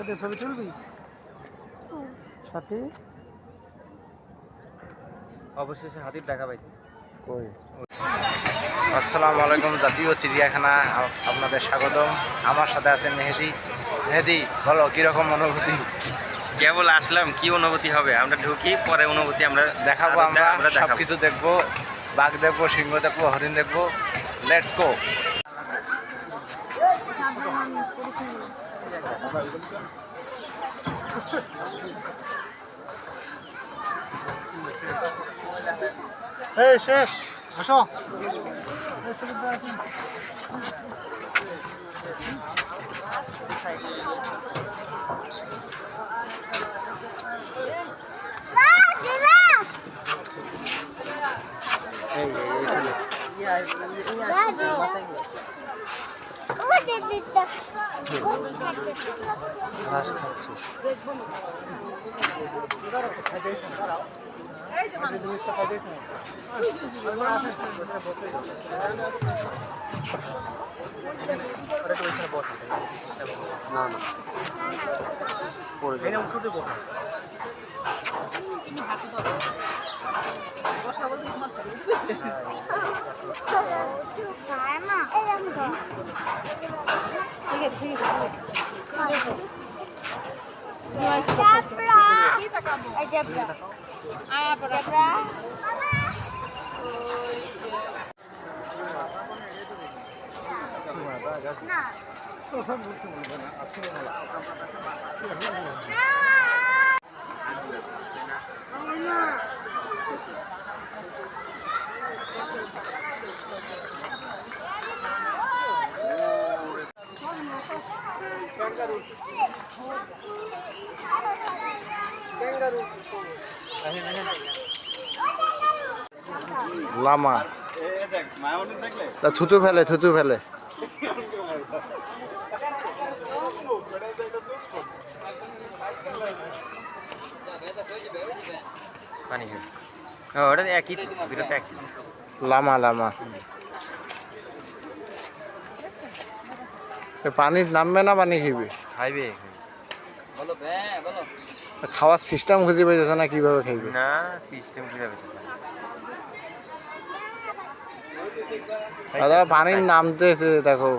সাথে ছবি তুলবি? সাথে? অবশেষে হাতির দেখা পাইছি। কই? আসসালামু আলাইকুম জাতীয় চিড়িয়াখানা আপ- আপনাদের স্বাগতম। আমার সাথে আছে মেহেদি। মেহেদি বলো কীরকম অনুভূতি? কেবল আসলাম কি অনুভূতি হবে? আমরা ঢুকি পরে অনুভূতি আমরা দেখাবো আমরা আমরা সব কিছু দেখব বাঘ দেখব সিংহ দেখব হরিণ দেখব। লেটস গো এই শেষ আসো ঘাস খাচ্ছে না না পড়ে। তুমি হাতে ধরো বসা বলতে তোমার ঠিক আছে ঠিক আছে না। তো সব বুঝতে পারবে না আচ্ছা লামা। তা থুতু ফেলে থুতু ফেলে। পানি ও, ওটা একই তো, দুটোতে লামা লামা। এ পানি নামবে না পানি খাইবে? খাইবে খাওয়ার সিস্টেম খুঁজে পাইতেছে না কীভাবে খাইবে? না সিস্টেম যাবে দাদা পানি নামতেছে দেখো।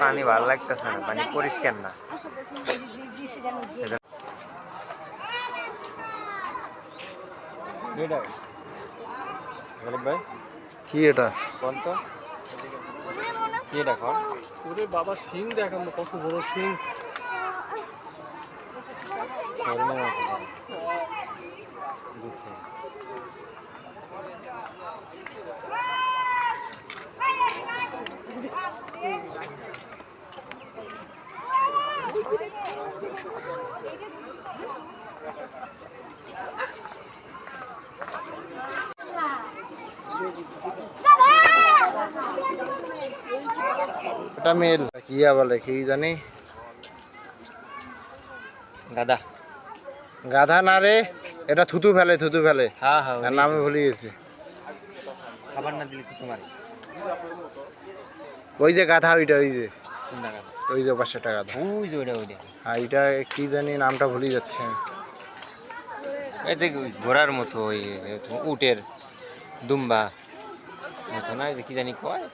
পানি ভালো লাগতেছে না পানি পরিষ্কার না। ভাই কি এটা? কি কোন ওরে বাবা সিং দেখ আমরা কত বড় সিং এটা মেল কিয়া বলে কি জানি? গাদা গাধা না রে এটা থুতু ফেলে থুতু ফেলে। হ্যাঁ হ্যাঁ নামে ভুলে গেছে। খাবার না দিলে তো তোমার ওই যে গাধা ওইটা ওই যে। ওই যে পাঁচশো টাকা গাধা। ওই যে ওইটা ওইটা। আর এটা কি জানি নামটা ভুলে যাচ্ছে। এই যে ঘোড়ার মতো ওই উটের দুম্বা। মতো না এই যে কি জানি কয়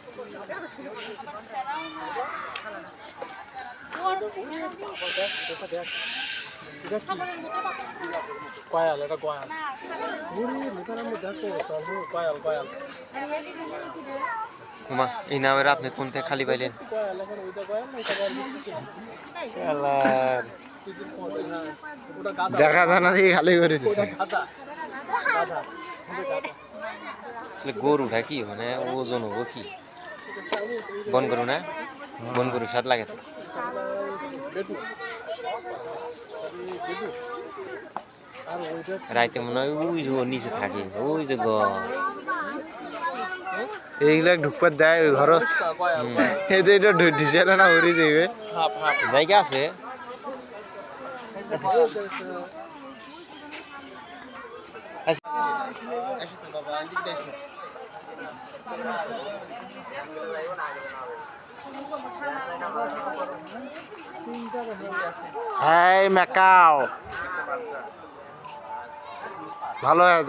কয়াল এটা কয়াল কয়াল কয়াল উমা এই নামের আপনি কোনটা খালি পাইলেন? দেখা জানা দিয়ে খালি করে দিচ্ছে গরুটা কি মানে ওজন হব কি? বন গরু না? বন গরু স্বাদ লাগে তো। রাইতে মনে হয় ওই যে নিচে থাকে ওই যে গ এইগুলা ঢুকবার দেয় ওই ঘর এই যে এটা না উড়ে হাফ জায়গা আছে। হ্যাঁ ম্যাকাও ভালো হয়ে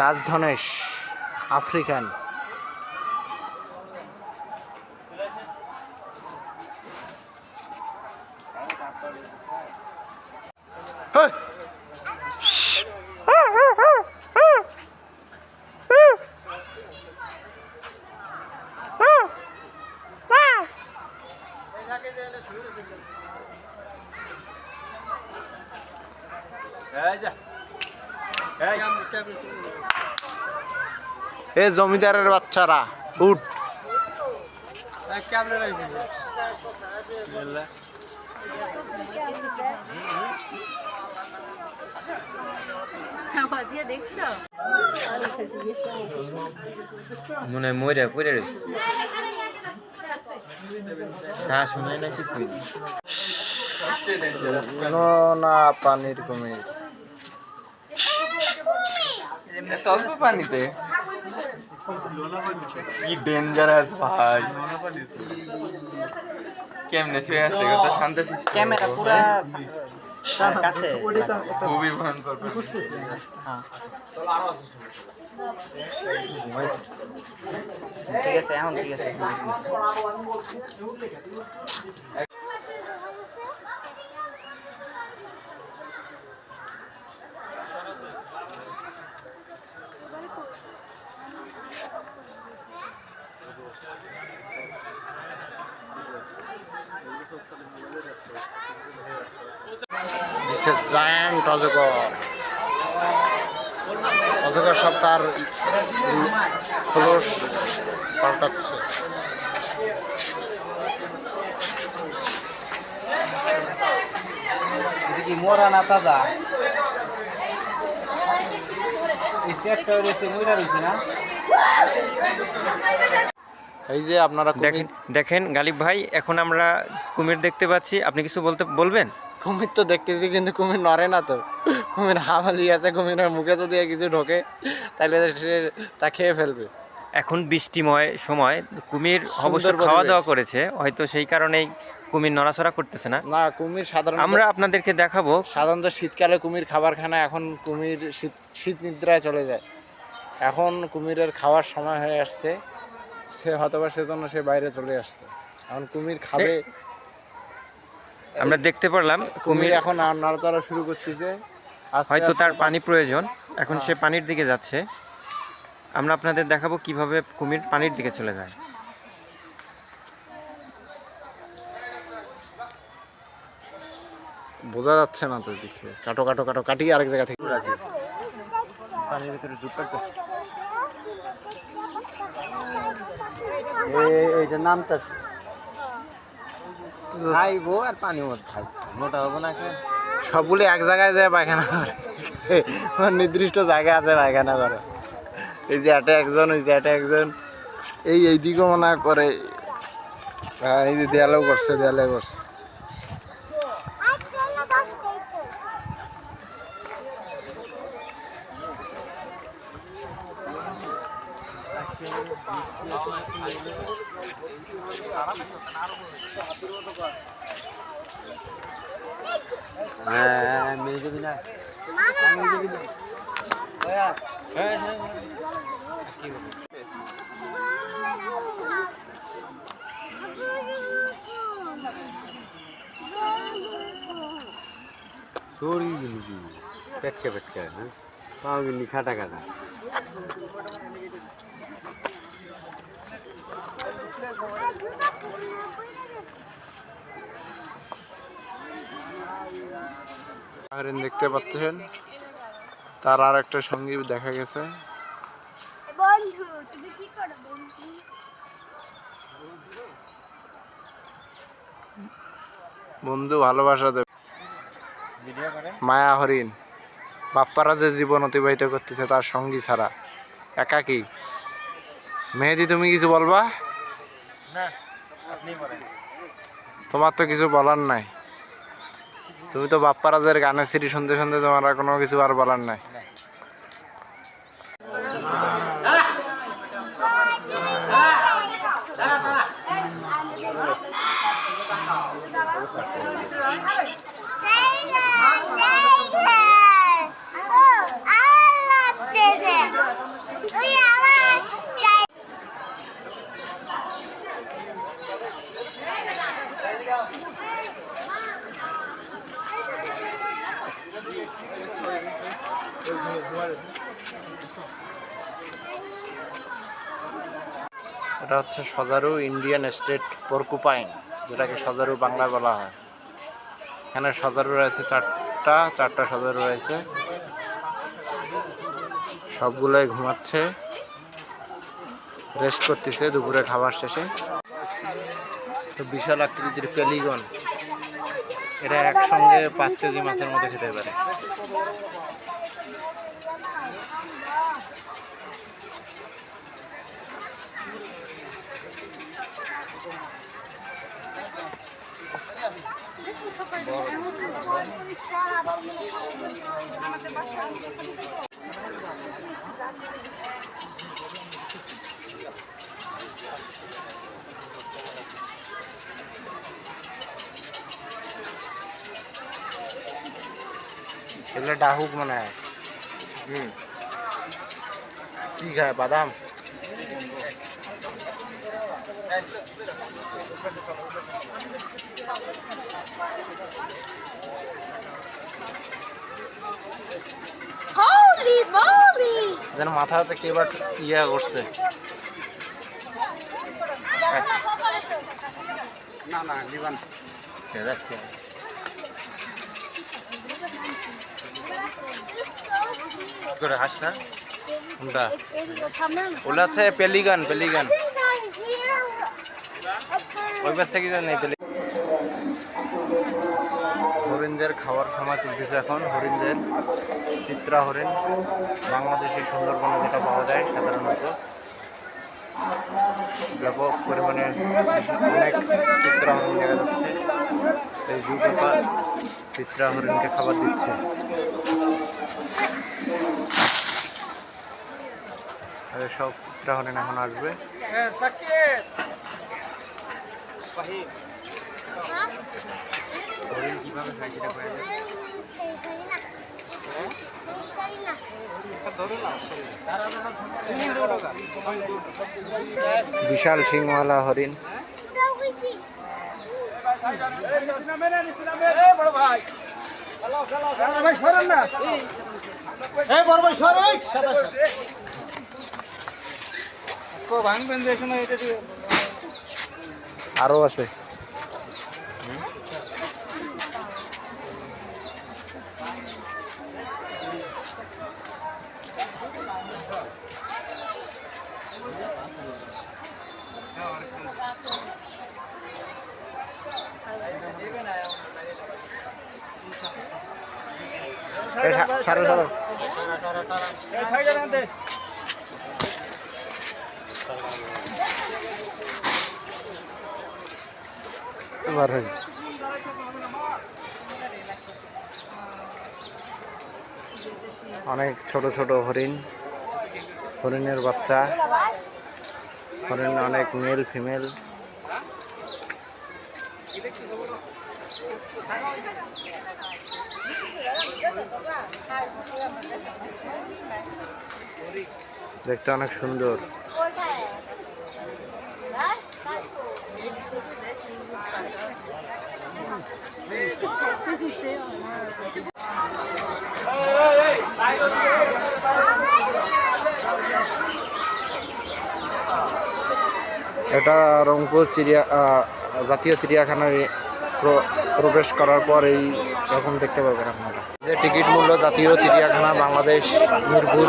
রাজধনেশ আফ্রিকান। এ জমিদারের বাচ্চারা উঠ। রাখবি মনে হয় মরে পড়ে রয়েছে হ্যাঁ শোনায় না কিছুই না পানির কুমির। অল্প পানিতে? কি ডেঞ্জারাস ভাই। কেমনে শুয়ে আছে? ক্যামেরা পুরা কাছে খুবই ভয়ঙ্কর ঠিক আছে এখন ঠিক আছে। অজগর সব তার খোলস পাল্টাচ্ছে। মোরা না তাজা? এই একটা রয়েছে ময়রা রয়েছে না? এই যে আপনারা দেখেন দেখেন গালিব ভাই এখন আমরা কুমির দেখতে পাচ্ছি। আপনি কিছু বলতে বলবেন? কুমির তো দেখতেছি কিন্তু কুমির নড়ে না তো। কুমির হামালি আছে কুমিরের মুখে যদি কিছু ঢোকে তাহলে সে তা খেয়ে ফেলবে। এখন বৃষ্টিময় সময় কুমির অবশ্য খাওয়া দাওয়া করেছে হয়তো সেই কারণেই কুমির নড়াচড়া করতেছে না। না কুমির সাধারণ আমরা আপনাদেরকে দেখাবো সাধারণত শীতকালে কুমির খাবার খায় না এখন কুমির শীত শীত নিদ্রায় চলে যায়। এখন কুমিরের খাওয়ার সময় হয়ে আসছে সে হয়তোবা সেজন্য সে বাইরে চলে আসছে। এখন কুমির খাবে আমরা দেখতে পারলাম কুমির এখন আর নড়াচড়া শুরু করছে যে হয়তো তার পানি প্রয়োজন। এখন সে পানির দিকে যাচ্ছে। আমরা আপনাদের দেখাবো কীভাবে কুমির পানির দিকে চলে যায়। বোঝা যাচ্ছে না তো দিক থেকে। কাটো কাটো কাটো কাটিয়ে আরেক জায়গা থেকে পানির ভিতরে ডুব এইটার নামটা। খাইবো আর পানি মধ্যে মোটা হব না সবগুলি এক জায়গায় যায় পায়খানা করে। নির্দিষ্ট জায়গা আছে পায়খানা করে। এই যে এটা একজন, ওই যে এটা একজন। এই এই দিকেও মনে করে। হ্যাঁ এই যে দেয়ালেও করছে, দেয়ালে করছে হ্যাঁ মেরে দিবি না কি পেটকে পেটকে হ্যাঁ? পাও গেলি খাটা খাটা। হরিণ দেখতে পাচ্ছেন। তার আর একটা সঙ্গী দেখা গেছে। বন্ধু তুমি কি করো বন্ধু? বন্ধু ভালোবাসা দেবে। মায়া হরিণ। বাপ্পারা যে জীবন অতিবাহিত করতেছে তার সঙ্গী ছাড়া। একাকী মেহেদি তুমি কিছু বলবা? না আপনি বলেন। তোমার তো কিছু বলার নাই। তুমি তো বাপ্পারাজের গানের সিটি শুনতে শুনতে তোমার কোনো কিছু আর বলার নাই। এটা হচ্ছে সজারু ইন্ডিয়ান স্টেট পর্কুপাইন, যেটাকে সজারু বাংলায় বলা হয়। এখানে সজারু রয়েছে চারটা চারটা সজারু রয়েছে। সবগুলোই ঘুমাচ্ছে, রেস্ট করতেছে দুপুরে খাবার শেষে। বিশাল আকৃতির পেলিগন এটা একসঙ্গে পাঁচ কেজি মাছের মতো খেতে পারে। এগুলো ডাহুক মনে হয়। হুম। কি খায় বাদাম? হোলি মোলি যেন মাথাতে কে এবার ইয়া করছে। না না লিবান যাচ্ছে করে হাস না কোনটা? সামনে ওলা হচ্ছে পেলিগান পেলিগান। থেকে হরিণদের খাওয়ার সময় চলতেছে এখন। হরিণদের চিত্রা হরিণ, বাংলাদেশের সুন্দরবনে যেটা পাওয়া যায় সাধারণত। ব্যাপক পরিমাণে অনেক চিত্রা হরিণ দেখা যাচ্ছে। এই যুবকা চিত্রা হরিণকে খাবার দিচ্ছে। সব চিত্রা হরিণ এখন আসবে। হরিণ কীভাবে সেটা। বিশাল সিংওয়ালা হরিণ। আরও আছে এই সা- সারো সারো। বার গেছে। অনেক ছোট ছোট হরিণ, হরিণের বাচ্চা, হরিণ অনেক মেল ফিমেল দেখতে অনেক সুন্দর এটা রংপুর চিড়িয়া জাতীয় চিড়িয়াখানায় প্র- প্রবেশ করার পর এই এরকম দেখতে পারবেন আপনারা। যে টিকিট মূল্য জাতীয় চিড়িয়াখানা বাংলাদেশ মিরপুর,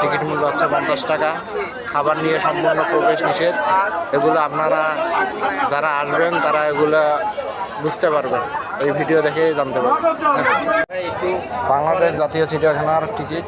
টিকিট মূল্য হচ্ছে পঞ্চাশ টাকা। খাবার নিয়ে সম্পূর্ণ প্রবেশ নিষেধ। এগুলো আপনারা যারা আসবেন, তারা এগুলো বুঝতে পারবেন। এই ভিডিও দেখে জানতে পারবেন। বাংলাদেশ জাতীয় চিড়িয়াখানার টিকিট